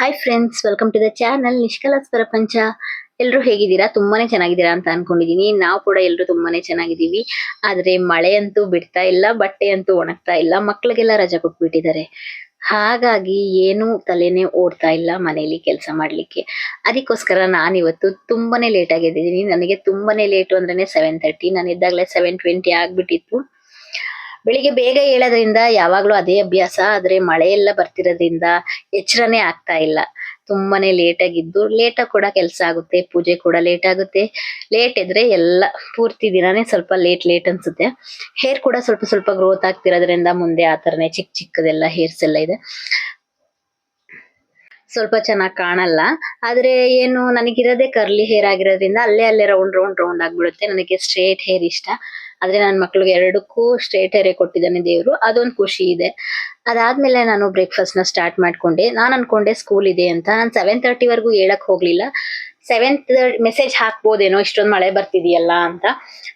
Hi friends welcome to the channel ನಿಷ್ಕಲಸ್ ಪ್ರಪಂಚ ಎಲ್ಲರೂ ಹೇಗಿದ್ದೀರಾ? ತುಂಬಾನೇ ಚೆನ್ನಾಗಿದ್ದೀರಾ ಅಂತ ಅನ್ಕೊಂಡಿದೀನಿ. ನಾವು ಕೂಡ ಎಲ್ಲರೂ ತುಂಬಾನೇ ಚೆನ್ನಾಗಿದ್ದೀವಿ. ಆದರೆ ಮಳೆ ಅಂತೂ ಬಿಡ್ತಾ ಇಲ್ಲ, ಬಟ್ಟೆ ಅಂತೂ ಒಣಗ್ತಾ ಇಲ್ಲ ಮಕ್ಕಳಿಗೆಲ್ಲ ರಜೆ ಕೊಟ್ಬಿಟ್ಟಿದ್ದಾರೆ. ಹಾಗಾಗಿ ಏನು ತಲೆನೇ ಓಡ್ತಾ ಇಲ್ಲ ಮನೇಲಿ ಕೆಲಸ ಮಾಡಲಿಕ್ಕೆ. ಅದಕ್ಕೋಸ್ಕರ ನಾನಿವತ್ತು ತುಂಬಾನೇ ಲೇಟ್ ಆಗಿದ್ದೀನಿ ನನಗೆ ತುಂಬಾನೇ ಲೇಟು ಅಂದ್ರೆ ಸೆವೆನ್ ತರ್ಟಿ ನಾನು ಇದ್ದಾಗಲೇ ಸೆವೆನ್ ಟ್ವೆಂಟಿ ಆಗ್ಬಿಟ್ಟಿತ್ತು. ಬೆಳಿಗ್ಗೆ ಬೇಗ ಏಳೋದ್ರಿಂದ ಯಾವಾಗ್ಲೂ ಅದೇ ಅಭ್ಯಾಸ, ಆದ್ರೆ ಮಳೆ ಎಲ್ಲ ಬರ್ತಿರೋದ್ರಿಂದ ಎಚ್ಚರನೇ ಆಗ್ತಾ ಇಲ್ಲ. ತುಂಬಾನೇ ಲೇಟ್ ಆಗಿದ್ದು ಲೇಟ್ ಕೂಡ ಕೆಲಸ ಆಗುತ್ತೆ, ಪೂಜೆ ಕೂಡ ಲೇಟ್ ಆಗುತ್ತೆ. ಲೇಟ್ ಇದ್ರೆ ಎಲ್ಲ, ಪೂರ್ತಿ ದಿನಾನೇ ಸ್ವಲ್ಪ ಲೇಟ್ ಲೇಟ್ ಅನ್ಸುತ್ತೆ. ಹೇರ್ ಕೂಡ ಸ್ವಲ್ಪ ಸ್ವಲ್ಪ ಗ್ರೋತ್ ಆಗ್ತಿರೋದ್ರಿಂದ ಮುಂದೆ ಆ ತರನೇ ಚಿಕ್ಕ ಚಿಕ್ಕದೆಲ್ಲ ಹೇರ್ಸ್ ಎಲ್ಲ ಇದೆ. ಸ್ವಲ್ಪ ಚೆನ್ನಾಗಿ ಕಾಣಲ್ಲ. ಆದ್ರೆ ಏನು, ನನಗಿರೋದೇ ಕರ್ಲಿ ಹೇರ್ ಆಗಿರೋದ್ರಿಂದ ಅಲ್ಲೇ ಅಲ್ಲೇ ರೌಂಡ್ ರೌಂಡ್ ರೌಂಡ್ ಆಗ್ಬಿಡುತ್ತೆ. ನನಗೆ ಸ್ಟ್ರೇಟ್ ಹೇರ್ ಇಷ್ಟ. ಆದ್ರೆ ನನ್ನ ಮಕ್ಳಿಗೆ ಎರಡಕ್ಕೂ ಸ್ಟ್ರೇಟ್ ಹೇರೇ ಕೊಟ್ಟಿದ್ದಾನೆ ದೇವ್ರು. ಅದೊಂದು ಖುಷಿ ಇದೆ. ಅದಾದ್ಮೇಲೆ ನಾನು ಬ್ರೇಕ್ಫಾಸ್ಟ್ನ ಸ್ಟಾರ್ಟ್ ಮಾಡ್ಕೊಂಡೆ. ನಾನು ಅನ್ಕೊಂಡೆ ಸ್ಕೂಲ್ ಇದೆ ಅಂತ. ನಾನು ಸೆವೆನ್ ತರ್ಟಿ ವರೆಗೂ ಹೇಳಕ್ ಹೋಗ್ಲಿಲ್ಲ. ಸೆವೆಂತ್ ಮೆಸೇಜ್ ಹಾಕ್ಬೋದೇನೋ, ಇಷ್ಟೊಂದು ಮಳೆ ಬರ್ತಿದೆಯಲ್ಲ ಅಂತ.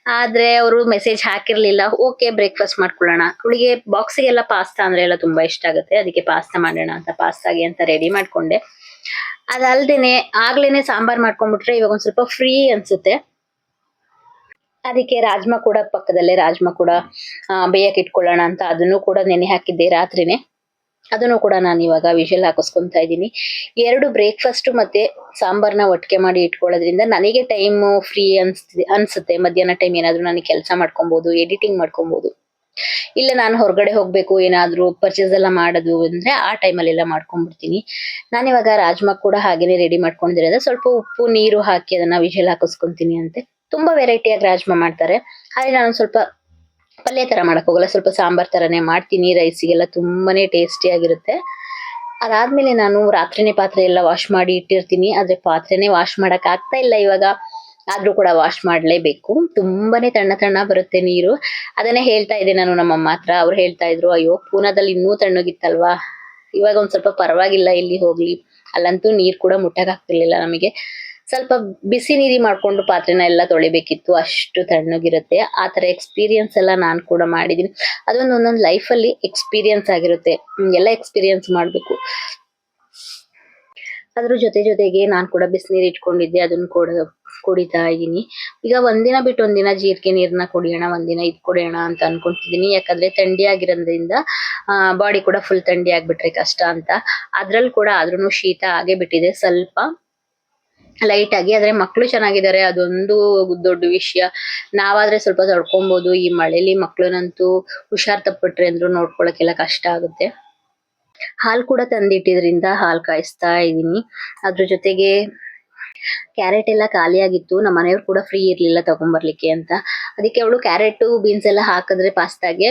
ಆದ್ರೆ ಅವರು ಮೆಸೇಜ್ ಹಾಕಿರ್ಲಿಲ್ಲ. ಓಕೆ ಬ್ರೇಕ್ಫಾಸ್ಟ್ ಮಾಡ್ಕೊಳ್ಳೋಣ. ಅವಳಿಗೆ ಬಾಕ್ಸಿಗೆಲ್ಲ ಪಾಸ್ತಾ ಅಂದ್ರೆ ಎಲ್ಲ ತುಂಬಾ ಇಷ್ಟ ಆಗುತ್ತೆ. ಅದಕ್ಕೆ ಪಾಸ್ತಾ ಮಾಡೋಣ ಅಂತ ಪಾಸ್ತಾಗೆ ಅಂತ ರೆಡಿ ಮಾಡ್ಕೊಂಡೆ. ಅದಲ್ದೇನೆ ಆಗ್ಲೇನೆ ಸಾಂಬಾರ್ ಮಾಡ್ಕೊಂಡ್ಬಿಟ್ರೆ ಇವಾಗ ಒಂದ್ ಸ್ವಲ್ಪ ಫ್ರೀ ಅನ್ಸುತ್ತೆ. ಅದಕ್ಕೆ ರಾಜ್ಮಾ ಕೂಡ ಪಕ್ಕದಲ್ಲೇ, ರಾಜ್ಮಾ ಕೂಡ ಬೇಯಕ್ಕೆ ಇಟ್ಕೊಳ್ಳೋಣ ಅಂತ ಅದನ್ನು ಕೂಡ ನೆನೆ ಹಾಕಿದ್ದೆ ರಾತ್ರಿನೇ. ಅದನ್ನು ಕೂಡ ನಾನು ಇವಾಗ ವಿಷಲ್ ಹಾಕಿಸ್ಕೊಂತಾ ಇದ್ದೀನಿ. ಎರಡು ಬ್ರೇಕ್ಫಾಸ್ಟ್ ಮತ್ತೆ ಸಾಂಬಾರ್ನ ಒಟ್ಟಿಗೆ ಮಾಡಿ ಇಟ್ಕೊಳ್ಳೋದ್ರಿಂದ ನನಗೆ ಟೈಮ್ ಫ್ರೀ ಅನ್ಸ್ತಿದೆ ಅನ್ಸುತ್ತೆ. ಮಧ್ಯಾಹ್ನ ಟೈಮ್ ಏನಾದರೂ ನಾನು ಕೆಲಸ ಮಾಡ್ಕೊಬಹುದು ಎಡಿಟಿಂಗ್ ಮಾಡ್ಕೊಬೋದು. ಇಲ್ಲ ನಾನು ಹೊರಗಡೆ ಹೋಗ್ಬೇಕು, ಏನಾದ್ರೂ ಪರ್ಚೇಸ್ ಎಲ್ಲ ಮಾಡೋದು ಅಂದ್ರೆ ಆ ಟೈಮಲ್ಲಿ ಎಲ್ಲ ಮಾಡ್ಕೊಂಡ್ಬಿಡ್ತೀನಿ. ನಾನಿವಾಗ ರಾಜ್ಮಾ ಕೂಡ ಹಾಗೇನೆ ರೆಡಿ ಮಾಡ್ಕೊಂಡಿರೋದು. ಸ್ವಲ್ಪ ಉಪ್ಪು, ನೀರು ಹಾಕಿ ಅದನ್ನ ವಿಷಲ್ ಹಾಕಿಸ್ಕೊಂತೀನಿ ಅಂತೆ. ತುಂಬಾ ವೆರೈಟಿಯಾಗಿ ರಾಜ್ಮಾ ಮಾಡ್ತಾರೆ. ಹಾಗೆ ನಾನು ಸ್ವಲ್ಪ ಪಲ್ಯ ತರ ಮಾಡಕ್ ಹೋಗಲ್ಲ, ಸ್ವಲ್ಪ ಸಾಂಬಾರ್ ತರನೇ ಮಾಡ್ತೀನಿ ರೈಸಿಗೆಲ್ಲ ತುಂಬಾನೇ ಟೇಸ್ಟಿ ಆಗಿರುತ್ತೆ. ಅದಾದ್ಮೇಲೆ ನಾನು ರಾತ್ರಿನೇ ಪಾತ್ರೆ ಎಲ್ಲ ವಾಶ್ ಮಾಡಿ ಇಟ್ಟಿರ್ತೀನಿ. ಆದ್ರೆ ಪಾತ್ರೆನೇ ವಾಶ್ ಮಾಡಕ್ ಆಗ್ತಾ ಇಲ್ಲ ಇವಾಗ. ಆದ್ರೂ ಕೂಡ ವಾಶ್ ಮಾಡ್ಲೇಬೇಕು. ತುಂಬಾನೇ ತಣ್ಣ ತಣ್ಣ ಬರುತ್ತೆ ನೀರು. ಅದನ್ನೇ ಹೇಳ್ತಾ ಇದ್ದೆ ನಾನು ನಮ್ಮಮ್ಮ ಹತ್ರ. ಅವ್ರು ಹೇಳ್ತಾ ಇದ್ರು, ಅಯ್ಯೋ, ಪೂನಾದಲ್ಲಿ ಇನ್ನೂ ತಣ್ಣಗಿತ್ತಲ್ವಾ? ಇವಾಗ ಒಂದ್ ಸ್ವಲ್ಪ ಪರವಾಗಿಲ್ಲ, ಇಲ್ಲಿ ಹೋಗ್ಲಿ. ಅಲ್ಲಂತೂ ನೀರ್ ಕೂಡ ಮುಟ್ಟಕ್ ಆಗ್ತಿರ್ಲಿಲ್ಲ ನಮಗೆ. ಸ್ವಲ್ಪ ಬಿಸಿ ನೀರಿ ಮಾಡ್ಕೊಂಡು ಪಾತ್ರೆನ ಎಲ್ಲ ತೊಳಿಬೇಕಿತ್ತು, ಅಷ್ಟು ತಣ್ಣಗಿರುತ್ತೆ. ಆ ತರ ಎಕ್ಸ್ಪೀರಿಯನ್ಸ್ ಎಲ್ಲ ನಾನು ಕೂಡ ಮಾಡಿದೀನಿ ಅದೊಂದು ಒಂದೊಂದು ಲೈಫಲ್ಲಿ ಎಕ್ಸ್ಪೀರಿಯನ್ಸ್ ಆಗಿರುತ್ತೆ. ಎಲ್ಲ ಎಕ್ಸ್ಪೀರಿಯನ್ಸ್ ಮಾಡಬೇಕು. ಅದ್ರ ಜೊತೆ ಜೊತೆಗೆ ನಾನು ಕೂಡ ಬಿಸಿನೀರು ಇಟ್ಕೊಂಡಿದ್ದೆ, ಅದನ್ನ ಕೂಡ ಕುಡಿತಾ ಇದ್ದೀನಿ. ಈಗ ಒಂದಿನ ಬಿಟ್ಟು ಒಂದಿನ ಜೀರಿಗೆ ನೀರನ್ನ ಕುಡಿಯೋಣ, ಒಂದಿನ ಇದು ಕುಡಿಯೋಣ ಅಂತ ಅನ್ಕೊಂತಿದ್ದೀನಿ. ಯಾಕಂದ್ರೆ ಥಂಡಿ ಆಗಿರೋದ್ರಿಂದ ಬಾಡಿ ಕೂಡ ಫುಲ್ ಥಂಡಿ ಆಗ್ಬಿಟ್ರೆ ಕಷ್ಟ ಅಂತ. ಅದ್ರಲ್ಲಿ ಕೂಡ ಆದ್ರೂ ಶೀತ ಆಗೇ ಬಿಟ್ಟಿದೆ. ಸ್ವಲ್ಪ ಲೈಟ್ ಆಗಿ, ಆದ್ರೆ ಮಕ್ಕಳು ಚೆನ್ನಾಗಿದ್ದಾರೆ, ಅದೊಂದು ದೊಡ್ಡ ವಿಷಯ. ನಾವಾದ್ರೆ ಸ್ವಲ್ಪ ತಡ್ಕೊಬಹುದು ಈ ಮಳೆಲಿ ಮಕ್ಕಳನ್ನಂತೂ ಹುಷಾರ್ ತಪ್ಪಿಟ್ರೆ ಅಂದ್ರು ನೋಡ್ಕೊಳಕ್ಕೆಲ್ಲ ಕಷ್ಟ ಆಗುತ್ತೆ. ಹಾಲ್ ಕೂಡ ತಂದಿಟ್ಟಿದ್ರಿಂದ ಹಾಲ್ ಕಾಯಿಸ್ತಾ ಇದೀನಿ ಅದ್ರ ಜೊತೆಗೆ ಕ್ಯಾರೆಟ್ ಎಲ್ಲ ಖಾಲಿಯಾಗಿತ್ತು ನಮ್ಮ ಮನೆಯವ್ರು ಕೂಡ ಫ್ರೀ ಇರ್ಲಿಲ್ಲ ತಗೊಂಬರ್ಲಿಕ್ಕೆ ಅಂತ. ಅದಕ್ಕೆ ಅವಳು ಕ್ಯಾರೆಟ್ ಬೀನ್ಸ್ ಎಲ್ಲ ಹಾಕಿದ್ರೆ ಪಾಸ್ತಾಗೆ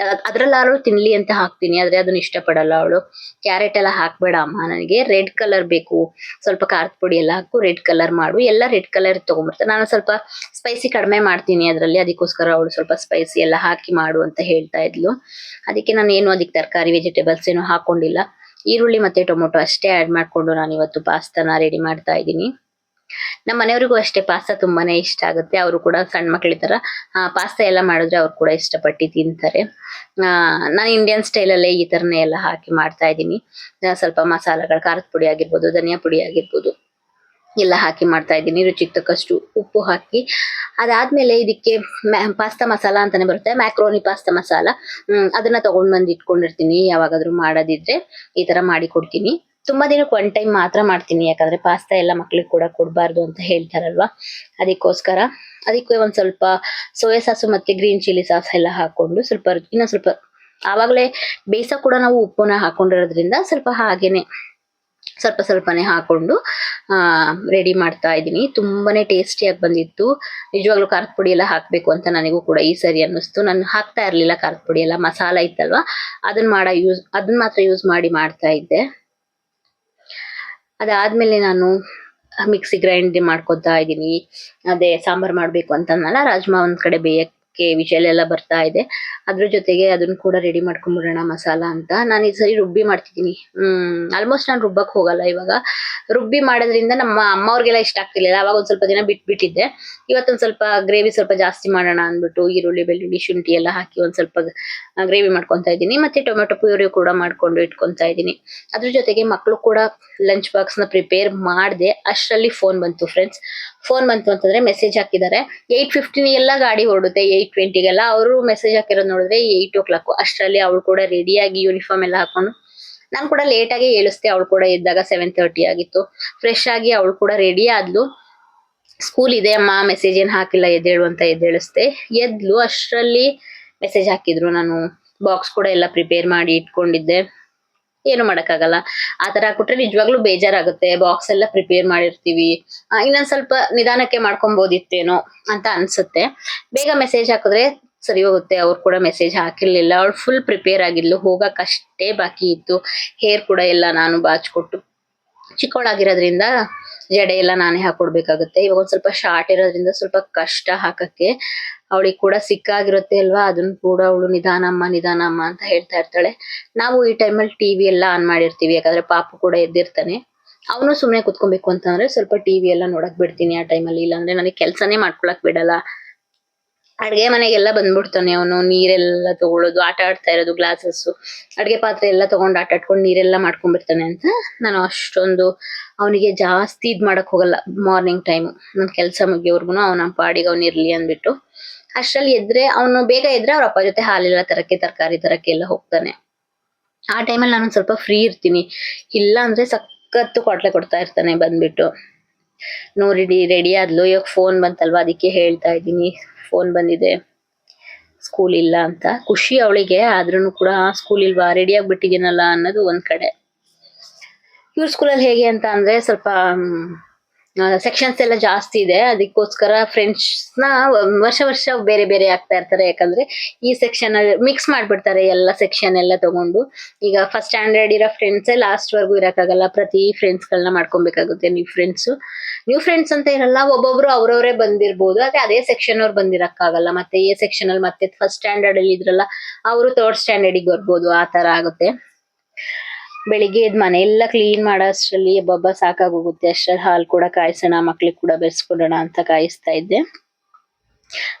ಹ್ಮ್ ಅದ್ರಲ್ಲಾರು ತಿನ್ಲಿ ಅಂತ ಹಾಕ್ತೀನಿ, ಆದ್ರೆ ಅದನ್ನ ಇಷ್ಟಪಡಲ್ಲ ಅವಳು. ಕ್ಯಾರೆಟ್ ಎಲ್ಲ ಹಾಕ್ಬೇಡ ಅಮ್ಮ ನನಗೆ. ರೆಡ್ ಕಲರ್ ಬೇಕು. ಸ್ವಲ್ಪ ಖಾರದ ಪುಡಿ ಎಲ್ಲ ಹಾಕು ರೆಡ್ ಕಲರ್ ಮಾಡು. ಎಲ್ಲ ರೆಡ್ ಕಲರ್ ತಗೊಂಡ್ಬರ್ತಾರೆ. ನಾನು ಸ್ವಲ್ಪ ಸ್ಪೈಸಿ ಕಡಿಮೆ ಮಾಡ್ತೀನಿ ಅದರಲ್ಲಿ. ಅದಕ್ಕೋಸ್ಕರ ಅವಳು ಸ್ವಲ್ಪ ಸ್ಪೈಸಿ ಎಲ್ಲ ಹಾಕಿ ಮಾಡು ಅಂತ ಹೇಳ್ತಾ ಇದ್ಲು. ಅದಕ್ಕೆ ನಾನು ಏನು ಅದಕ್ಕೆ ತರಕಾರಿ ವೆಜಿಟೇಬಲ್ಸ್ ಏನು ಹಾಕೊಂಡಿಲ್ಲ. ಈರುಳ್ಳಿ ಮತ್ತೆ ಟೊಮೊಟೊ ಅಷ್ಟೇ ಆಡ್ ಮಾಡ್ಕೊಂಡು ನಾನು ಇವತ್ತು ಪಾಸ್ತಾನ ರೆಡಿ ಮಾಡ್ತಾ ಇದ್ದೀನಿ. ನಮ್ಮ ಮನೆಯವರಿಗೂ ಅಷ್ಟೇ ಪಾಸ್ತಾ ತುಂಬಾನೇ ಇಷ್ಟ ಆಗುತ್ತೆ. ಅವರು ಕೂಡ ಸಣ್ಣ ಮಕ್ಳ ತರ ಪಾಸ್ತಾ ಎಲ್ಲ ಮಾಡಿದ್ರೆ ಅವ್ರು ಕೂಡ ಇಷ್ಟಪಟ್ಟು ತಿಂತಾರೆ. ನಾನು ಇಂಡಿಯನ್ ಸ್ಟೈಲಲ್ಲೇ ಈ ತರನೇ ಎಲ್ಲ ಹಾಕಿ ಮಾಡ್ತಾ ಇದ್ದೀನಿ. ಸ್ವಲ್ಪ ಮಸಾಲೆಗಳು, ಖಾರದ ಪುಡಿ ಆಗಿರ್ಬೋದು, ಧನಿಯಾ ಪುಡಿ ಆಗಿರ್ಬೋದು, ಎಲ್ಲ ಹಾಕಿ ಮಾಡ್ತಾ ಇದ್ದೀನಿ. ರುಚಿಗೆ ತಕ್ಕಷ್ಟು ಉಪ್ಪು ಹಾಕಿ. ಅದಾದ್ಮೇಲೆ ಇದಕ್ಕೆ ಪಾಸ್ತಾ ಮಸಾಲ ಅಂತಾನೆ ಬರುತ್ತೆ. Macaroni pasta masala. ಅದನ್ನ ತಗೊಂಡ್ ಬಂದು ಇಟ್ಕೊಂಡಿರ್ತೀನಿ. ಯಾವಾಗಾದ್ರೂ ಮಾಡೋದಿದ್ರೆ ಈ ತರ ಮಾಡಿ ಕೊಡ್ತೀನಿ. ತುಂಬಾ ದಿನಕ್ಕೆ ಒನ್ ಟೈಮ್ ಮಾತ್ರ ಮಾಡ್ತೀನಿ. ಯಾಕಂದ್ರೆ ಪಾಸ್ತಾ ಎಲ್ಲ ಮಕ್ಳಿಗೆ ಕೂಡ ಕೊಡಬಾರ್ದು ಅಂತ ಹೇಳ್ತಾರಲ್ವಾ? ಅದಕ್ಕೋಸ್ಕರ ಅದಕ್ಕೆ ಒಂದ್ ಸ್ವಲ್ಪ ಸೋಯಾ ಸಾಸು ಮತ್ತೆ ಗ್ರೀನ್ ಚಿಲ್ಲಿ ಸಾಸ್ ಎಲ್ಲ ಹಾಕೊಂಡು ಸ್ವಲ್ಪ ಇನ್ನೊಂದ್ ಸ್ವಲ್ಪ ಆವಾಗಲೇ ಬೇಸ ಕೂಡ ನಾವು ಉಪ್ಪನ್ನ ಹಾಕೊಂಡಿರೋದ್ರಿಂದ ಸ್ವಲ್ಪ ಹಾಗೇನೆ ಸ್ವಲ್ಪ ಸ್ವಲ್ಪನೇ ಹಾಕೊಂಡು, ಆ ರೆಡಿ ಮಾಡ್ತಾ ಇದ್ದೀನಿ. ತುಂಬಾನೇ ಟೇಸ್ಟಿಯಾಗಿ ಬಂದಿತ್ತು. ನಿಜವಾಗ್ಲೂ ಖಾರದ ಪುಡಿ ಎಲ್ಲ ಹಾಕ್ಬೇಕು ಅಂತ ನನಗೂ ಕೂಡ ಈ ಸರಿ ಅನ್ನಿಸ್ತು. ನಾನು ಹಾಕ್ತಾ ಇರ್ಲಿಲ್ಲ ಖಾರದ ಪುಡಿ ಎಲ್ಲ, ಮಸಾಲ ಇತ್ತಲ್ವಾ? ಅದನ್ನ ಮಾಡ ಯೂಸ್ ಅದನ್ನ ಮಾತ್ರ ಯೂಸ್ ಮಾಡಿ ಮಾಡ್ತಾ ಇದ್ದೆ. ಅದಾದ್ಮೇಲೆ ನಾನು ಮಿಕ್ಸಿ ಗ್ರೈಂಡ್ ಮಾಡ್ಕೊತಾ ಇದ್ದೀನಿ. ಅದೇ ಸಾಂಬಾರ್ ಮಾಡಬೇಕು ಅಂತ ಅನ್ನಲ್ಲ ರಾಜ್ಮಾ ಒಂದು ಕಡೆ ಬೇಯಕ್ ಗೆ ವಿಷಲ್ ಎಲ್ಲ ಬರ್ತಾ ಇದೆ. ಅದ್ರ ಜೊತೆಗೆ ಅದನ್ನ ಕೂಡ ರೆಡಿ ಮಾಡ್ಕೊಂಡ್ಬಿಡೋಣ ಮಸಾಲ ಅಂತ. ನಾನು ಈ ಸರಿ ರುಬ್ಬಿ ಮಾಡ್ತಿದ್ದೀನಿ. ಆಲ್ಮೋಸ್ಟ್ ನಾನು ರುಬ್ಬಕ್ ಹೋಗಲ್ಲ ಇವಾಗ. ರುಬ್ಬಿ ಮಾಡೋದ್ರಿಂದ ನಮ್ಮ ಅಮ್ಮ ಅವ್ರಿಗೆಲ್ಲ ಇಷ್ಟ ಆಗ್ತಿರ್ಲಿಲ್ಲ. ಅವಾಗ ಒಂದ್ ಸ್ವಲ್ಪ ದಿನ ಬಿಟ್ಬಿಟ್ಟಿದ್ದೆ. ಇವತ್ತೊಂದ್ ಸ್ವಲ್ಪ ಗ್ರೇವಿ ಸ್ವಲ್ಪ ಜಾಸ್ತಿ ಮಾಡೋಣ ಅಂದ್ಬಿಟ್ಟು ಈರುಳ್ಳಿ, ಬೆಳ್ಳುಳ್ಳಿ, ಶುಂಠಿ ಎಲ್ಲ ಹಾಕಿ ಒಂದ್ ಸ್ವಲ್ಪ ಗ್ರೇವಿ ಮಾಡ್ಕೊತಾ ಇದ್ದೀನಿ. ಮತ್ತೆ ಟೊಮೆಟೊ ಪ್ಯೂರಿ ಕೂಡ ಮಾಡ್ಕೊಂಡು ಇಟ್ಕೊಂತಾ ಇದ್ದೀನಿ. ಅದ್ರ ಜೊತೆಗೆ ಮಕ್ಕಳು ಕೂಡ ಲಂಚ್ ಬಾಕ್ಸ್ನ ಪ್ರಿಪೇರ್ ಮಾಡಿದೆ. ಅಷ್ಟರಲ್ಲಿ ಫೋನ್ ಬಂತು ಫ್ರೆಂಡ್ಸ್ ಫೋನ್ ಬಂತು ಅಂತಂದ್ರೆ ಮೆಸೇಜ್ ಹಾಕಿದ್ದಾರೆ. ಏಯ್ಟ್ ಫಿಫ್ಟಿನ್ ಎಲ್ಲ ಗಾಡಿ ಹೊರಡುತ್ತೆ. ಏಯ್ಟ್ ಟ್ವೆಂಟಿಗೆಲ್ಲ ಅವರು ಮೆಸೇಜ್ ಹಾಕಿರೋದು ನೋಡಿದ್ರೆ ಏಯ್ಟ್ ಓ ಕ್ಲಾಕ್ ಅಷ್ಟರಲ್ಲಿ ಅವಳು ಕೂಡ ರೆಡಿಯಾಗಿ ಯೂನಿಫಾರ್ಮ್ ಎಲ್ಲ ಹಾಕೊಂಡು, ನಾನು ಕೂಡ ಲೇಟ್ ಆಗಿ ಏಳಿಸ್ದೆ ಅವಳು ಕೂಡ ಇದ್ದಾಗ ಸೆವೆನ್ ತರ್ಟಿ ಆಗಿತ್ತು. ಫ್ರೆಶ್ ಆಗಿ ಅವಳು ಕೂಡ ರೆಡಿ ಆದ್ಲು. ಸ್ಕೂಲ್ ಇದೆ, ಅಮ್ಮ ಮೆಸೇಜ್ ಏನು ಹಾಕಿಲ್ಲ, ಎದ್ದೇಳು ಅಂತ ಎದ್ದೇಳಿಸ್ದೆ. ಎದ್ಲು, ಅಷ್ಟರಲ್ಲಿ ಮೆಸೇಜ್ ಹಾಕಿದ್ರು ನಾನು. ಬಾಕ್ಸ್ ಕೂಡ ಎಲ್ಲ ಪ್ರಿಪೇರ್ ಮಾಡಿ ಇಟ್ಕೊಂಡಿದ್ದೆ. ಏನು ಮಾಡಕ್ಕಾಗಲ್ಲ. ಆ ತರ ಹಾಕ್ಬಿಟ್ರೆ ನಿಜವಾಗ್ಲೂ ಬೇಜಾರಾಗುತ್ತೆ. ಬಾಕ್ಸ್ ಎಲ್ಲ ಪ್ರಿಪೇರ್ ಮಾಡಿರ್ತೀವಿ. ಇನ್ನೊಂದ್ ಸ್ವಲ್ಪ ನಿಧಾನಕ್ಕೆ ಮಾಡ್ಕೊಬೋದಿತ್ತೇನೋ ಅಂತ ಅನ್ಸುತ್ತೆ. ಬೇಗ ಮೆಸೇಜ್ ಹಾಕಿದ್ರೆ ಸರಿ ಹೋಗುತ್ತೆ. ಅವ್ರು ಕೂಡ ಮೆಸೇಜ್ ಹಾಕಿರ್ಲಿಲ್ಲ. ಅವ್ಳು ಫುಲ್ ಪ್ರಿಪೇರ್ ಆಗಿದ್ಲು. ಹೋಗಕ್ ಅಷ್ಟೇ ಬಾಕಿ ಇತ್ತು. ಹೇರ್ ಕೂಡ ಎಲ್ಲ ನಾನು ಬಾಚ್ಕೊಟ್ಟು ಚಿಕ್ಕವಳಾಗಿರೋದ್ರಿಂದ ಜಡೆ ಎಲ್ಲ ನಾನೇ ಹಾಕೊಡ್ಬೇಕಾಗುತ್ತೆ. ಇವಾಗ ಒಂದ್ ಸ್ವಲ್ಪ ಶಾರ್ಟ್ ಇರೋದ್ರಿಂದ ಸ್ವಲ್ಪ ಕಷ್ಟ ಹಾಕಕ್ಕೆ ಅವಳಿಗೆ ಕೂಡ ಸಿಕ್ಕಾಗಿರುತ್ತೆ ಅಲ್ವಾ? ಅದನ್ನ ಕೂಡ ಅವಳು ನಿಧಾನಮ್ಮ ನಿಧಾನಮ್ಮ ಅಂತ ಹೇಳ್ತಾ ಇರ್ತಾಳೆ. ನಾವು ಈ ಟೈಮಲ್ಲಿ ಟಿವಿ ಎಲ್ಲ ಆನ್ ಮಾಡಿರ್ತೀವಿ. ಯಾಕಂದ್ರೆ ಪಾಪು ಕೂಡ ಎದ್ದಿರ್ತಾನೆ. ಅವನು ಸುಮ್ಮನೆ ಕುತ್ಕೊಬೇಕು ಅಂತಂದ್ರೆ ಸ್ವಲ್ಪ ಟಿವಿ ಎಲ್ಲ ನೋಡಕ್ ಬಿಡ್ತೀನಿ ಆ ಟೈಮಲ್ಲಿ. ಇಲ್ಲಾಂದ್ರೆ ನನಗೆ ಕೆಲ್ಸನೇ ಮಾಡ್ಕೊಳಕ್ ಬಿಡಲ್ಲ. ಅಡ್ಗೆ ಮನೆಗೆಲ್ಲ ಬಂದ್ಬಿಡ್ತಾನೆ ಅವನು. ನೀರೆಲ್ಲ ತಗೊಳ್ಳೋದು ಆಟ ಆಡ್ತಾ ಇರೋದು ಗ್ಲಾಸಸ್ ಅಡ್ಗೆ ಪಾತ್ರೆ ಎಲ್ಲ ತಗೊಂಡು ಆಟ ಆಡ್ಕೊಂಡು ನೀರೆಲ್ಲ ಮಾಡ್ಕೊಂಡ್ಬಿಡ್ತಾನೆ ಅಂತ ನಾನು ಅಷ್ಟೊಂದು ಅವನಿಗೆ ಜಾಸ್ತಿ ಇದ್ ಮಾಡಕ್ ಹೋಗಲ್ಲ. ಮಾರ್ನಿಂಗ್ ಟೈಮು ನನ್ನ ಕೆಲಸ ಮುಗಿಯೋವರ್ಗು ಅವನ ಪಾಡಿಗೆ ಅವ್ನು ಇರ್ಲಿ ಅಂದ್ಬಿಟ್ಟು. ಅಷ್ಟ್ರಲ್ಲಿ ಎದ್ರೆ ಅವನು ಬೇಗ ಎದ್ರೆ ಅವ್ರ ಅಪ್ಪ ಜೊತೆ ಹಾಲೆಲ್ಲ ತರಕ್ಕೆ, ತರಕಾರಿ ತರಕ್ಕೆ ಎಲ್ಲ ಹೋಗ್ತಾನೆ. ಆ ಟೈಮಲ್ಲಿ ನಾನು ಸ್ವಲ್ಪ ಫ್ರೀ ಇರ್ತೀನಿ. ಇಲ್ಲ ಅಂದ್ರೆ ಸಖತ್ತು ಕೊಟ್ಲೆ ಕೊಡ್ತಾ ಇರ್ತಾನೆ ಬಂದ್ಬಿಟ್ಟು. ನೋಡಿ ರೆಡಿ ಆದ್ಲು. ಇವಾಗ ಫೋನ್ ಬಂತಲ್ವಾ? ಅದಕ್ಕೆ ಹೇಳ್ತಾ ಇದ್ದೀನಿ. ಫೋನ್ ಬಂದಿದೆ. ಸ್ಕೂಲ್ ಇಲ್ಲ ಅಂತ. ಖುಷಿ ಅವಳಿಗೆ ಆದ್ರೂ ಕೂಡ ಸ್ಕೂಲ್ ಇಲ್ವಾ? ರೆಡಿ ಆಗ್ಬಿಟ್ಟಿದ್ದೀನಲ್ಲ ಅನ್ನೋದು ಒಂದ್ ಕಡೆ. ಇವ್ರ ಸ್ಕೂಲಲ್ಲಿ ಹೇಗೆ ಅಂತ ಅಂದ್ರೆ ಸ್ವಲ್ಪ ಸೆಕ್ಷನ್ಸ್ ಎಲ್ಲ ಜಾಸ್ತಿ ಇದೆ. ಅದಕ್ಕೋಸ್ಕರ ಫ್ರೆಂಡ್ಸ್ನ ವರ್ಷ ವರ್ಷ ಬೇರೆ ಬೇರೆ ಆಗ್ತಾ ಇರ್ತಾರೆ. ಯಾಕಂದ್ರೆ ಈ ಸೆಕ್ಷನ್ ಮಿಕ್ಸ್ ಮಾಡ್ಬಿಡ್ತಾರೆ ಎಲ್ಲ ಸೆಕ್ಷನ್ ಎಲ್ಲ ತಗೊಂಡು. ಈಗ ಫಸ್ಟ್ ಸ್ಟ್ಯಾಂಡರ್ಡ್ ಇರೋ ಫ್ರೆಂಡ್ಸ್ ಲಾಸ್ಟ್ ವರ್ಗು ಇರಕ್ಕಾಗಲ್ಲ. ಪ್ರತಿ ಫ್ರೆಂಡ್ಸ್ ಗಳನ್ನ ಮಾಡ್ಕೊಬೇಕಾಗುತ್ತೆ. ನ್ಯೂ ಫ್ರೆಂಡ್ಸ್ ನ್ಯೂ ಫ್ರೆಂಡ್ಸ್ ಅಂತ ಇರಲ್ಲ. ಒಬ್ಬೊಬ್ರು ಅವ್ರವರೇ ಬಂದಿರ್ಬೋದು. ಅದೇ ಅದೇ ಸೆಕ್ಷನ್ ಅವ್ರು ಬಂದಿರಕ್ಕಾಗಲ್ಲ. ಮತ್ತೆ ಈ ಸೆಕ್ಷನ್ ಅಲ್ಲಿ ಮತ್ತೆ ಫಸ್ಟ್ ಸ್ಟ್ಯಾಂಡರ್ಡ್ ಅಲ್ಲಿ ಇದ್ರಲ್ಲ, ಅವರು ಥರ್ಡ್ ಸ್ಟ್ಯಾಂಡರ್ಡಿಗೆ ಬರ್ಬೋದು. ಆ ತರ ಆಗುತ್ತೆ. ಬೆಳಿಗ್ಗೆ ಎದ್ದು ಎಲ್ಲ ಕ್ಲೀನ್ ಮಾಡೋ ಅಷ್ಟರಲ್ಲಿ ಒಬ್ಬೊಬ್ಬ ಸಾಕಾಗೋಗುತ್ತೆ. ಅಷ್ಟರಲ್ಲಿ ಹಾಲು ಕೂಡ ಕಾಯಿಸೋಣ, ಮಕ್ಳಿಗೆ ಕೂಡ ಬೆರೆಸ್ಕೊಡೋಣ ಅಂತ ಕಾಯಿಸ್ತಾ ಇದ್ದೆ.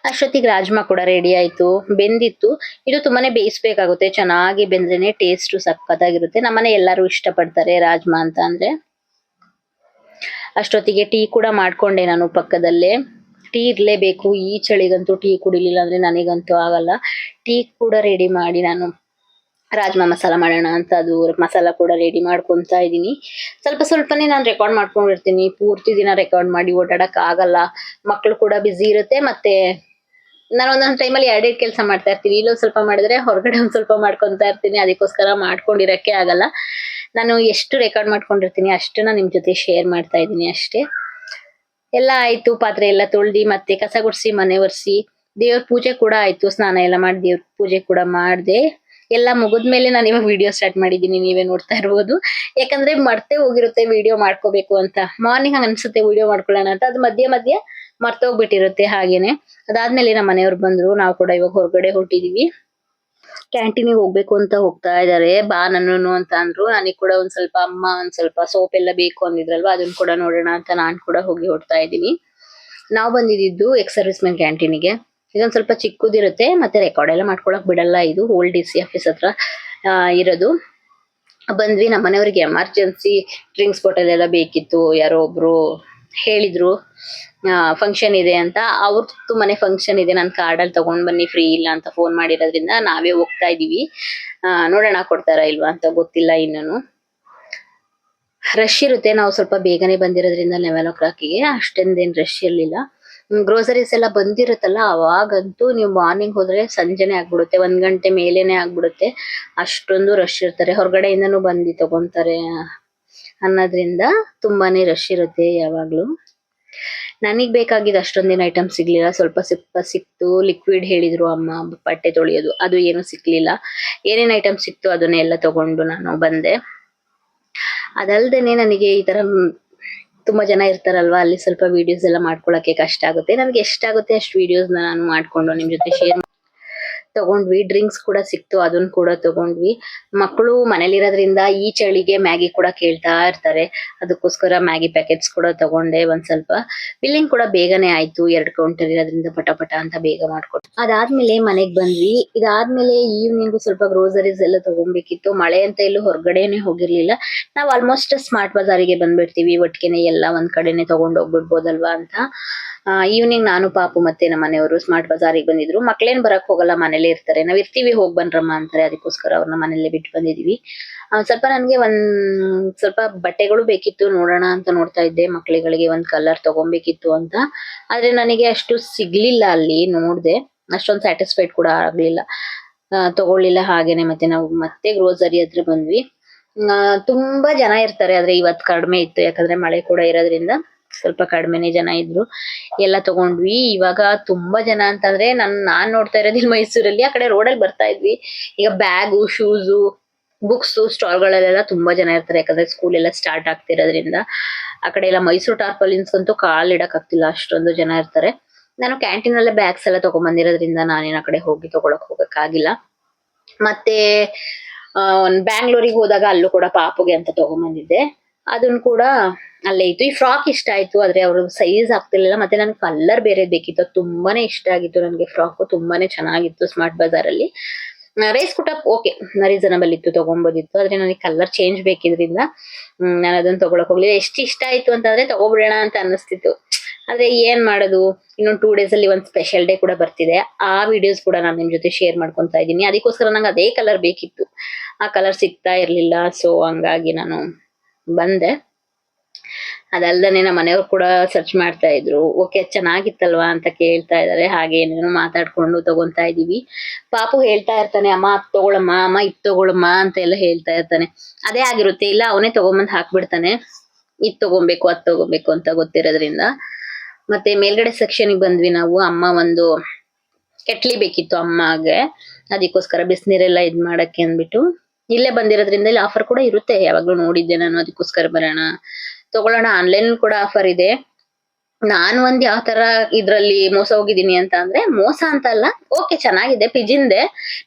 ಅಷ್ಟೊತ್ತಿಗೆ ರಾಜ್ಮಾ ಕೂಡ ರೆಡಿ ಆಯ್ತು. ಬೆಂದಿತ್ತು. ಇದು ತುಂಬಾನೇ ಬೇಯಿಸ್ಬೇಕಾಗುತ್ತೆ. ಚೆನ್ನಾಗಿ ಬೆಂದ್ರೇನೆ ಟೇಸ್ಟು ಸಖತ್ತಾಗಿರುತ್ತೆ. ನಮ್ಮನೆ ಎಲ್ಲರೂ ಇಷ್ಟಪಡ್ತಾರೆ ರಾಜ್ಮಾ ಅಂತ ಅಂದ್ರೆ. ಅಷ್ಟೊತ್ತಿಗೆ ಟೀ ಕೂಡ ಮಾಡ್ಕೊಂಡೆ ನಾನು ಪಕ್ಕದಲ್ಲೇ. ಟೀ ಇರಲೇಬೇಕು. ಈ ಚಳಿಗಂತೂ ಟೀ ಕುಡಿಲಿಲ್ಲ ಅಂದ್ರೆ ನನಗಂತೂ ಆಗಲ್ಲ. ಟೀ ಕೂಡ ರೆಡಿ ಮಾಡಿ ನಾನು. ರಾಜ್ಮಾ ಮಸಾಲ ಮಾಡೋಣ ಅಂತ ಅದು ಮಸಾಲ ಕೂಡ ರೆಡಿ ಮಾಡ್ಕೊಂತಾ ಇದ್ದೀನಿ. ಸ್ವಲ್ಪ ಸ್ವಲ್ಪನೇ ನಾನು ರೆಕಾರ್ಡ್ ಮಾಡ್ಕೊಂಡಿರ್ತೀನಿ. ಪೂರ್ತಿ ದಿನ ರೆಕಾರ್ಡ್ ಮಾಡಿ ಓಡಾಡಕ್ಕೆ ಆಗಲ್ಲ. ಮಕ್ಕಳು ಕೂಡ ಬ್ಯುಸಿ ಇರುತ್ತೆ. ಮತ್ತೆ ನಾನು ಒಂದೊಂದು ಟೈಮಲ್ಲಿ ಎರಡೆರಡು ಕೆಲಸ ಮಾಡ್ತಾ ಇರ್ತೀನಿ. ಇಲ್ಲೊಂದು ಸ್ವಲ್ಪ ಮಾಡಿದ್ರೆ ಹೊರಗಡೆ ಒಂದು ಸ್ವಲ್ಪ ಮಾಡ್ಕೊಂತಾ ಇರ್ತೀನಿ. ಅದಕ್ಕೋಸ್ಕರ ಮಾಡ್ಕೊಂಡಿರಕ್ಕೆ ಆಗಲ್ಲ. ನಾನು ಎಷ್ಟು ರೆಕಾರ್ಡ್ ಮಾಡ್ಕೊಂಡಿರ್ತೀನಿ ಅಷ್ಟನ್ನ ನಿಮ್ಮ ಜೊತೆ ಶೇರ್ ಮಾಡ್ತಾ ಇದ್ದೀನಿ ಅಷ್ಟೇ. ಎಲ್ಲ ಆಯ್ತು. ಪಾತ್ರೆ ಎಲ್ಲ ತೊಳ್ದು, ಮತ್ತೆ ಕಸ ಗುಡಿಸಿ, ಮನೆ ಒರೆಸಿ. ದೇವ್ರ ಪೂಜೆ ಕೂಡ ಆಯ್ತು. ಸ್ನಾನ ಎಲ್ಲ ಮಾಡಿ ದೇವ್ರ ಪೂಜೆ ಕೂಡ ಮಾಡ್ದೆ. ಎಲ್ಲ ಮುಗಿದ್ಮೇಲೆ ನಾನು ಇವಾಗ ವಿಡಿಯೋ ಸ್ಟಾರ್ಟ್ ಮಾಡಿದ್ದೀನಿ, ನೀವೇ ನೋಡ್ತಾ ಇರ್ಬೋದು. ಯಾಕಂದ್ರೆ ಮರ್ತೆ ಹೋಗಿರುತ್ತೆ ವಿಡಿಯೋ ಮಾಡ್ಕೋಬೇಕು ಅಂತ. ಮಾರ್ನಿಂಗ್ ಹಂಗ ಅನ್ಸುತ್ತೆ ವಿಡಿಯೋ ಮಾಡ್ಕೊಳ್ಳೋಣ ಅಂತ. ಅದು ಮಧ್ಯ ಮಧ್ಯ ಮರ್ತೋಗ್ಬಿಟ್ಟಿರುತ್ತೆ ಹಾಗೇನೆ. ಅದಾದ್ಮೇಲೆ ನಮ್ಮ ಮನೆಯವ್ರು ಬಂದ್ರು, ನಾವು ಕೂಡ ಇವಾಗ ಹೊರಗಡೆ ಹೊರಟಿದೀವಿ. ಕ್ಯಾಂಟೀನಿಗೆ ಹೋಗ್ಬೇಕು ಅಂತ ಹೋಗ್ತಾ ಇದಾರೆ. ಬಾ ನನ್ನನು ಅಂತ ಅಂದ್ರು. ನನಗೆ ಕೂಡ ಒಂದ್ ಸ್ವಲ್ಪ ಅಮ್ಮ, ಒಂದ್ ಸ್ವಲ್ಪ ಸೋಪ್ ಎಲ್ಲ ಬೇಕು ಅಂದಿದ್ರಲ್ವಾ ಅದನ್ನ ಕೂಡ ನೋಡೋಣ ಅಂತ ನಾನ್ ಕೂಡ ಹೋಗಿ ಹೊಡ್ತಾ ಇದ್ದೀನಿ. ನಾವು ಬಂದಿದ್ದು ಎಕ್ಸ್ ಸರ್ವಿಸ್ ಮೆನ್ ಕ್ಯಾಂಟೀನಿಗೆ ಇದೊಂದ್ ಸ್ವಲ್ಪ ಚಿಕ್ಕದಿರುತ್ತೆ, ಮತ್ತೆ ರೆಕಾರ್ಡ್ ಎಲ್ಲ ಮಾಡ್ಕೊಳಕ್ ಬಿಡಲ್ಲ. ಇದು ಓಲ್ಡ್ ಡಿ ಸಿ ಆಫೀಸ್ ಹತ್ರ ಇರೋದು. ಬಂದ್ವಿ ನಮ್ಮ ಮನೆಯವ್ರಿಗೆ ಎಮರ್ಜೆನ್ಸಿ ಡ್ರಿಂಕ್ಸ್ ಬಾಟಲ್ ಎಲ್ಲ ಬೇಕಿತ್ತು. ಯಾರೋ ಒಬ್ರು ಹೇಳಿದ್ರು ಫಂಕ್ಷನ್ ಇದೆ ಅಂತ. ಅವ್ರದ್ದು ಮನೆ ಫಂಕ್ಷನ್ ಇದೆ. ನಾನು ಕಾರ್ಡಲ್ಲಿ ತಗೊಂಡ್ ಬನ್ನಿ ಫ್ರೀ ಇಲ್ಲ ಅಂತ ಫೋನ್ ಮಾಡಿರೋದ್ರಿಂದ ನಾವೇ ಹೋಗ್ತಾ ಇದೀವಿ. ನೋಡೋಣ ಕೊಡ್ತಾರಾ ಇಲ್ವಾ ಅಂತ ಗೊತ್ತಿಲ್ಲ ಇನ್ನೂ ರಶ್ ಇರುತ್ತೆ. ನಾವು ಸ್ವಲ್ಪ ಬೇಗನೆ ಬಂದಿರೋದ್ರಿಂದ ಲೆವೆನ್ ಓ ಕ್ಲಾಕಿಗೆ ಅಷ್ಟೊಂದೇನು ರಶ್ ಇರಲಿಲ್ಲ ಗ್ರೋಸರೀಸ್ ಎಲ್ಲ ಬಂದಿರುತ್ತಲ್ಲ, ಅವಾಗಂತೂ ನೀವು ಮಾರ್ನಿಂಗ್ ಹೋದ್ರೆ ಸಂಜೆನೆ ಆಗ್ಬಿಡುತ್ತೆ, ಒಂದ್ ಗಂಟೆ ಮೇಲೇನೆ ಆಗ್ಬಿಡುತ್ತೆ. ಅಷ್ಟೊಂದು ರಶ್ ಇರ್ತಾರೆ. ಹೊರಗಡೆಯಿಂದನೂ ಬಂದು ತಗೊಂತಾರೆ ಅನ್ನೋದ್ರಿಂದ ತುಂಬಾನೇ ರಶ್ ಇರುತ್ತೆ ಯಾವಾಗ್ಲೂ. ನನಗ್ ಬೇಕಾಗಿದ್ದು ಅಷ್ಟೊಂದೇನು ಐಟಮ್ ಸಿಗ್ಲಿಲ್ಲ. ಸ್ವಲ್ಪ ಸಿಪ್ಪ ಸಿಕ್ತು ಲಿಕ್ವಿಡ್ ಹೇಳಿದ್ರು ಅಮ್ಮ, ಬಟ್ಟೆ ತೊಳೆಯೋದು, ಅದು ಏನು ಸಿಕ್ಲಿಲ್ಲ ಏನೇನ್ ಐಟಮ್ ಸಿಕ್ತು ಅದನ್ನೆಲ್ಲ ತಗೊಂಡು ನಾನು ಬಂದೆ. ಅದಲ್ದೇನೆ ನನಗೆ ಈ ತರ ತುಂಬಾ ಜನ ಇರ್ತಾರಲ್ವಾ, ಅಲ್ಲಿ ಸ್ವಲ್ಪ ವಿಡಿಯೋಸ್ ಎಲ್ಲ ಮಾಡ್ಕೊಳಕ್ಕೆ ಕಷ್ಟ ಆಗುತ್ತೆ. ನನಗೆ ಎಷ್ಟಾಗುತ್ತೆ ಅಷ್ಟು ವಿಡಿಯೋಸ್ ನಾನು ಮಾಡ್ಕೊಂಡು ನಿಮ್ ಜೊತೆ ಶೇರ್ ತಗೊಂಡ್ವಿ ಡ್ರಿಂಕ್ಸ್ ಕೂಡ ಸಿಕ್ತು ಅದನ್ನ ಕೂಡ ತಗೊಂಡ್ವಿ. ಮಕ್ಕಳು ಮನೇಲಿರೋದ್ರಿಂದ ಈ ಚಳಿಗೆ ಮ್ಯಾಗಿ ಕೂಡ ಕೇಳ್ತಾ ಇರ್ತಾರೆ. ಅದಕ್ಕೋಸ್ಕರ ಮ್ಯಾಗಿ ಪ್ಯಾಕೆಟ್ಸ್ ಕೂಡ ತಗೊಂಡೆ ಒಂದ್ ಸ್ವಲ್ಪ. ಬಿಲ್ಲಿಂಗ್ ಕೂಡ ಬೇಗನೆ ಆಯ್ತು, ಎರಡು ಕೌಂಟರ್ ಇರೋದ್ರಿಂದ ಪಟ ಪಟ ಅಂತ ಬೇಗ ಮಾಡ್ಕೊಟ್ಟು ಅದಾದ್ಮೇಲೆ ಮನೆಗೆ ಬಂದ್ವಿ. ಇದಾದ್ಮೇಲೆ ಈವ್ನಿಂಗ್ ಸ್ವಲ್ಪ ಗ್ರೋಸರೀಸ್ ಎಲ್ಲ ತಗೊಬೇಕಿತ್ತು. ಮಳೆ ಅಂತ ಎಲ್ಲೂ ಹೊರಗಡೆನೆ ಹೋಗಿರ್ಲಿಲ್ಲ. ನಾವ್ ಆಲ್ಮೋಸ್ಟ್ ಸ್ಮಾರ್ಟ್ ಬಜಾರಿಗೆ ಬಂದ್ಬಿಡ್ತೀವಿ. ಒಟ್ಟಿಗೆನೆ ಎಲ್ಲ ಒಂದ್ ಕಡೆನೆ ತಗೊಂಡ್ ಹೋಗ್ಬಿಡ್ಬೋದಲ್ವಾ ಅಂತ. ಈವ್ನಿಂಗ್ ನಾನು, ಪಾಪು ಮತ್ತೆ ನಮ್ಮ ಮನೆಯವರು ಸ್ಮಾರ್ಟ್ ಬಜಾರಿಗೆ ಬಂದಿದ್ರು. ಮಕ್ಳೇನ್ ಬರಕ್ ಹೋಗಲ್ಲ, ಮನೇಲೇ ಇರ್ತಾರೆ. ನಾವ್ ಇರ್ತೀವಿ, ಹೋಗ್ ಬನ್ರಮ್ಮ ಅಂತಾರೆ. ಅದಕ್ಕೋಸ್ಕರ ಅವ್ರನ್ನ ಮನೇಲೆ ಬಿಟ್ಟು ಬಂದಿದೀವಿ. ಸ್ವಲ್ಪ ನನ್ಗೆ ಒಂದ್ ಸ್ವಲ್ಪ ಬಟ್ಟೆಗಳು ಬೇಕಿತ್ತು ನೋಡೋಣ ಅಂತ ನೋಡ್ತಾ ಇದ್ದೆ. ಮಕ್ಳುಗಳಿಗೆ ಒಂದ್ ಕಲರ್ ತಗೊಬೇಕಿತ್ತು ಅಂತ. ಆದ್ರೆ ನನಗೆ ಅಷ್ಟು ಸಿಗ್ಲಿಲ್ಲ ಅಲ್ಲಿ ನೋಡ್ದೆ. ಅಷ್ಟೊಂದ್ ಸ್ಯಾಟಿಸ್ಫೈಡ್ ಕೂಡ ಆಗ್ಲಿಲ್ಲ. ತಗೊಳ್ಳಿಲ್ಲ ಹಾಗೇನೆ ಮತ್ತೆ ನಾವು ಮತ್ತೆ ಗ್ರೋಸರಿ ಹತ್ರ ಬಂದ್ವಿ. ತುಂಬಾ ಜನ ಇರ್ತಾರೆ. ಆದ್ರೆ ಇವತ್ ಕಡಿಮೆ ಇತ್ತು. ಯಾಕಂದ್ರೆ ಮಳೆ ಕೂಡ ಇರೋದ್ರಿಂದ. ಸ್ವಲ್ಪ ಕಡಿಮೆನೆ ಜನ ಇದ್ರು. ಎಲ್ಲ ತಗೊಂಡ್ವಿ. ಇವಾಗ ತುಂಬಾ ಜನ ಅಂತಂದ್ರೆ ನನ್, ನಾನ್ ನೋಡ್ತಾ ಇರೋದು ಇಲ್ಲಿ ಮೈಸೂರಲ್ಲಿ ಆ ಕಡೆ ರೋಡಲ್ಲಿ ಬರ್ತಾ ಇದ್ವಿ. ಈಗ ಬ್ಯಾಗು ಶೂಸು ಬುಕ್ಸ್ ಸ್ಟಾಲ್ ಗಳಲ್ಲೆಲ್ಲ ತುಂಬಾ ಜನ ಇರ್ತಾರೆ. ಯಾಕಂದ್ರೆ ಸ್ಕೂಲ್ ಎಲ್ಲ ಸ್ಟಾರ್ಟ್ ಆಗ್ತಿರೋದ್ರಿಂದ. ಆ ಕಡೆ ಎಲ್ಲ ಮೈಸೂರು ಟಾರ್ಪಲಿನ್ಸ್ ಅಂತೂ ಕಾಲ್ ಇಡಕ್ ಆಗ್ತಿಲ್ಲ. ಅಷ್ಟೊಂದು ಜನ ಇರ್ತಾರೆ. ನಾನು ಕ್ಯಾಂಟೀನ್ ಅಲ್ಲೇ ಬ್ಯಾಗ್ಸ್ ಎಲ್ಲ ತಗೊಂಡ್ ಬಂದಿರೋದ್ರಿಂದ ನಾನೇನ್ ಆ ಕಡೆ ಹೋಗಿ ತಗೊಳಕ್ ಹೋಗಕ್ಕಾಗಿಲ್ಲ. ಮತ್ತೆ ಬ್ಯಾಂಗ್ಳೂರಿಗೆ ಹೋದಾಗ ಅಲ್ಲೂ ಕೂಡ ಪಾಪುಗೆ ಅಂತ ತಗೊಂಬಂದಿದ್ದೆ. ಅದನ್ನ ಕೂಡ ಅಲ್ಲೇ ಇತ್ತು. ಈ ಫ್ರಾಕ್ ಇಷ್ಟ ಆಯ್ತು, ಆದ್ರೆ ಅವರು ಸೈಜ್ ಆಗ್ತಿರ್ಲಿಲ್ಲ. ಮತ್ತೆ ನನ್ಗೆ ಕಲರ್ ಬೇರೆ ಬೇಕಿತ್ತು. ತುಂಬಾನೇ ಇಷ್ಟ ಆಗಿತ್ತು ನನಗೆ ಫ್ರಾಕ್ ತುಂಬಾನೇ ಚೆನ್ನಾಗಿತ್ತು ಸ್ಮಾರ್ಟ್ ಬಜಾರ್ ಅಲ್ಲಿ ರೈಸ್ ಕುಟಪ್ ಓಕೆ ರೀಸನಬಲ್ ಇತ್ತು, ತಗೊಂಬೋದಿತ್ತು. ಆದ್ರೆ ನನಗೆ ಕಲರ್ ಚೇಂಜ್ ಬೇಕಿದ್ರಿಂದ ನಾನು ಅದನ್ನ ತಗೊಳಕ್ ಹೋಗ್ಲಿಲ್ಲ. ಎಷ್ಟು ಇಷ್ಟ ಆಯ್ತು ಅಂತಂದ್ರೆ ತಗೋಬಿಡೋಣ ಅಂತ ಅನಿಸ್ತಿತ್ತು ಆದ್ರೆ ಏನ್ ಮಾಡೋದು? ಇನ್ನೊಂದು ಟೂ ಡೇಸ್ ಅಲ್ಲಿ ಒಂದು ಸ್ಪೆಷಲ್ ಡೇ ಕೂಡ ಬರ್ತಿದೆ. ಆ ವಿಡಿಯೋಸ್ ಕೂಡ ನಾನು ನಿಮ್ ಜೊತೆ ಶೇರ್ ಮಾಡ್ಕೊಂತಾ ಇದ್ದೀನಿ. ಅದಕ್ಕೋಸ್ಕರ ನಂಗೆ ಅದೇ ಕಲರ್ ಬೇಕಿತ್ತು. ಆ ಕಲರ್ ಸಿಗ್ತಾ ಇರ್ಲಿಲ್ಲ ಸೊ ಹಂಗಾಗಿ ನಾನು ಬಂದೆ. ಅದಲ್ಲದೆ ನಮ್ಮ ಮನೆಯವ್ರು ಕೂಡ ಸರ್ಚ್ ಮಾಡ್ತಾ ಇದ್ರು. ಓಕೆ ಚೆನ್ನಾಗಿತ್ತಲ್ವಾ? ಅಂತ ಕೇಳ್ತಾ ಇದಾರೆ. ಹಾಗೆ ಏನೇನೋ ಮಾತಾಡ್ಕೊಂಡು ತಗೊಂತಾ ಇದೀವಿ. ಪಾಪು ಹೇಳ್ತಾ ಇರ್ತಾನೆ, ಅಮ್ಮ, ಅದ್ ತಗೊಳಮ್ಮ, ಅಮ್ಮ, ಇದ್ ತಗೊಳಮ್ಮ ಅಂತ ಎಲ್ಲ ಹೇಳ್ತಾ ಇರ್ತಾನೆ. ಅದೇ ಆಗಿರುತ್ತೆ. ಇಲ್ಲ, ಅವನೇ ತಗೊಂಬಂದ್ ಹಾಕ್ಬಿಡ್ತಾನೆ. ಇದ್ ತಗೊಬೇಕು, ಅದ್ ತಗೋಬೇಕು ಅಂತ ಗೊತ್ತಿರೋದ್ರಿಂದ. ಮತ್ತೆ ಮೇಲ್ಗಡೆ ಸೆಕ್ಷನ್ಗೆ ಬಂದ್ವಿ ನಾವು. ಅಮ್ಮ ಒಂದು ಕೆಟ್ಲಿ ಬೇಕಿತ್ತು ಅಮ್ಮಗೆ. ಅದಕ್ಕೋಸ್ಕರ ಬಿಸಿನೀರೆಲ್ಲ ಇದ್ ಮಾಡಕ್ಕೆ ಅಂದ್ಬಿಟ್ಟು. ಇಲ್ಲೇ ಬಂದಿರೋದ್ರಿಂದ ಇಲ್ಲಿ ಆಫರ್ ಕೂಡ ಇರುತ್ತೆ. ಯಾವಾಗ್ಲೂ ನೋಡಿದ್ದೆ ನಾನು, ಅದಕ್ಕೋಸ್ಕರ ಬರೋಣ. ತಗೊಳ್ಳೋಣ. ಆನ್ಲೈನ್ ಕೂಡ ಆಫರ್ ಇದೆ. ನಾನು ಒಂದ್ ಯಾವ ತರ ಇದ್ರಲ್ಲಿ ಮೋಸ ಹೋಗಿದ್ದೀನಿ ಅಂತ ಅಂದ್ರೆ, ಮೋಸ ಅಂತ ಅಲ್ಲ. ಓಕೆ ಚೆನ್ನಾಗಿದೆ. ಪಿಜಿಂದೆ.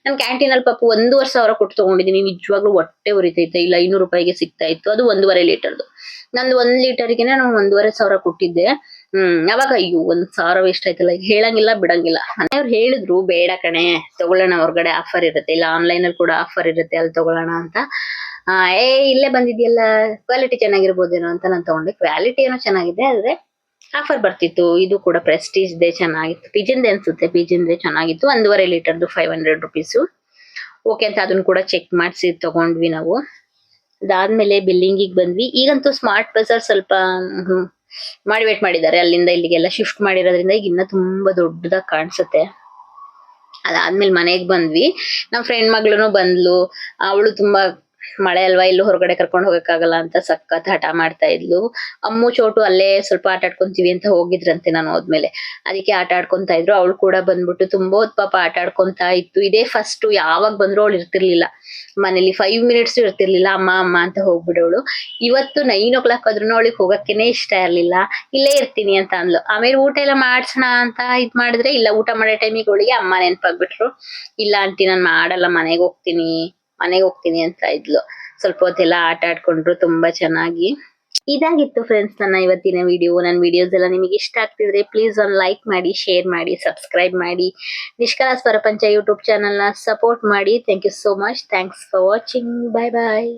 ನಾನು ಕ್ಯಾಂಟೀನ್ ಅಲ್ಲಿ ಪಾಪ ಒಂದೂವರೆ ಸಾವಿರ ಕೊಟ್ಟು ತಗೊಂಡಿದ್ದೀನಿ. ನಿಜವಾಗ್ಲೂ ಹೊಟ್ಟೆ ಉರಿತೈತೆ. ಇಲ್ಲ, ಐನೂರು ರೂಪಾಯಿಗೆ ಸಿಗ್ತಾ ಇತ್ತು. ಅದು ಒಂದೂವರೆ ಲೀಟರ್ದು ನಂದು ಒಂದ್ ಲೀಟರ್ಗೆ ನಾನು ಒಂದೂವರೆ ಸಾವಿರ ಕೊಟ್ಟಿದ್ದೆ. ಹ್ಮ್ ಅವಾಗ ಅಯ್ಯೋ, ಒಂದ್ ಸಾವಿರ ವೇಸ್ಟ್ ಆಯ್ತಲ್ಲ, ಹೇಳಂಗಿಲ್ಲ, ಬಿಡಂಗಿಲ್ಲ. ಮನೆಯವ್ರು ಹೇಳಿದ್ರು, ಬೇಡ ಕಣೆ, ತಗೊಳ್ಳೋಣ ಹೊರಗಡೆ ಆಫರ್ ಇರುತ್ತೆ, ಇಲ್ಲ ಆನ್ಲೈನ್ ಅಲ್ಲಿ ಕೂಡ ಆಫರ್ ಇರುತ್ತೆ, ಅಲ್ಲಿ ತಗೊಳ್ಳೋಣ ಅಂತ. ಏ, ಇಲ್ಲೇ ಬಂದಿದ್ಯಲ್ಲ ಕ್ವಾಲಿಟಿ ಚೆನ್ನಾಗಿರ್ಬೋದೇನೋ ಅಂತ ನಾನು ತಗೊಂಡೆ. ಕ್ವಾಲಿಟಿ ಏನೋ ಚೆನ್ನಾಗಿದೆ, ಆದ್ರೆ ಆಫರ್ ಬರ್ತಿತ್ತು, ಇದು ಕೂಡ ಪ್ರೆಸ್ಟೀಜ್ ದೇ ಚೆನ್ನಾಗಿತ್ತು. ಪಿಜಿಂದೆ ಅನ್ಸುತ್ತೆ ಪಿಜಿಂದೆ ಚೆನ್ನಾಗಿತ್ತು, ಒಂದೂವರೆ ಲೀಟರ್ದು ಫೈವ್ ಹಂಡ್ರೆಡ್ ರುಪೀಸು ಓಕೆ ಅಂತ ಅದನ್ನ ಕೂಡ ಚೆಕ್ ಮಾಡಿಸಿ ತಗೊಂಡ್ವಿ ನಾವು. ಅದಾದ್ಮೇಲೆ ಬಿಲ್ಲಿಂಗಿಗೆ ಬಂದ್ವಿ. ಈಗಂತೂ ಸ್ಮಾರ್ಟ್ ಬಜಾರ್ ಸ್ವಲ್ಪ ಮಾಡಿವೇಟ್ ಮಾಡಿದ್ದಾರೆ. ಅಲ್ಲಿಂದ ಇಲ್ಲಿಗೆಲ್ಲ ಶಿಫ್ಟ್ ಮಾಡಿರೋದ್ರಿಂದ ಈಗ ಇನ್ನ ತುಂಬಾ ದೊಡ್ಡದಾಗಿ ಕಾಣಿಸುತ್ತೆ. ಅದಾದ್ಮೇಲೆ ಮನೆಗೆ ಬಂದ್ವಿ. ನಮ್ಮ ಫ್ರೆಂಡ್ ಮಗಳು ಬಂದ್ಲು. ಅವಳು ತುಂಬಾ ಮಳೆ ಅಲ್ವಾ? ಎಲ್ಲೂ ಹೊರಗಡೆ ಕರ್ಕೊಂಡು ಹೋಗಕ್ಕಾಗಲ್ಲ ಅಂತ ಸಖತ್ ಹಠ ಮಾಡ್ತಾ ಇದ್ಲು. ಅಮ್ಮು ಚೋಟು ಅಲ್ಲೇ ಸ್ವಲ್ಪ ಆಟ ಆಡ್ಕೊಂತೀವಿ ಅಂತ ಹೋಗಿದ್ರಂತೆ ನಾನು ಹೋದ್ಮೇಲೆ. ಅದಕ್ಕೆ ಆಟ ಆಡ್ಕೊಂತ ಇದ್ರು. ಅವಳು ಕೂಡ ಬಂದ್ಬಿಟ್ಟು ತುಂಬಾ ಹೊತ್ತು ಪಾಪ ಆಟ ಆಡ್ಕೊಂತ ಇತ್ತು. ಇದೇ ಫಸ್ಟ್ ಯಾವಾಗ ಬಂದ್ರು ಅವಳು ಇರ್ತಿರ್ಲಿಲ್ಲ. ಮನೇಲಿ ಫೈವ್ ಮಿನಿಟ್ಸ್ ಇರ್ತಿರ್ಲಿಲ್ಲ. ಅಮ್ಮ ಅಮ್ಮ ಅಂತ ಹೋಗ್ಬಿಡೋಳು. ಇವತ್ತು ನೈನ್ ಓ ಕ್ಲಾಕ್ ಆದ್ರೂ ಅವಳಿಗೆ ಹೋಗಕ್ಕೇನೆ ಇಷ್ಟ ಇರ್ಲಿಲ್ಲ. ಇಲ್ಲೇ ಇರ್ತೀನಿ ಅಂತ ಅಂದ್ಲು. ಆಮೇಲೆ ಊಟ ಎಲ್ಲ ಮಾಡ್ಸೋಣ ಅಂತ ಇದ್ ಮಾಡಿದ್ರೆ ಇಲ್ಲ, ಊಟ ಮಾಡೋ ಟೈಮಿಗೆ ಅವಳಿಗೆ ಅಮ್ಮ ನೆನ್ಪಾಗ್ಬಿಟ್ರು. ಇಲ್ಲ ಆಂಟಿ, ನಾನ್ ಮಾಡಲ್ಲ, ಮನೆಗೆ ಹೋಗ್ತೀನಿ. ಮನೆಗೆ ಹೋಗ್ತೀನಿ ಅಂತ ಇದ್ಲು. ಸ್ವಲ್ಪ ಹೊತ್ತೆಲ್ಲ ಆಟ ಆಡ್ಕೊಂಡ್ರು ತುಂಬಾ ಚೆನ್ನಾಗಿ. ಇದಾಗಿತ್ತು ಫ್ರೆಂಡ್ಸ್ ನನ್ನ ಇವತ್ತಿನ ವಿಡಿಯೋ ನನ್ನ ವಿಡಿಯೋಸ್ ಎಲ್ಲ ನಿಮಗೆ ಇಷ್ಟ ಆಗ್ತಿದ್ರೆ ಪ್ಲೀಸ್ ಒಂದು ಲೈಕ್ ಮಾಡಿ ಶೇರ್ ಮಾಡಿ ಸಬ್ಸ್ಕ್ರೈಬ್ ಮಾಡಿ. ನಿಷ್ಕಲ ಸ್ವರಪಂಚ ಯೂಟ್ಯೂಬ್ ಚಾನಲ್ನ ಸಪೋರ್ಟ್ ಮಾಡಿ. Thank you so much thanks for watching bye bye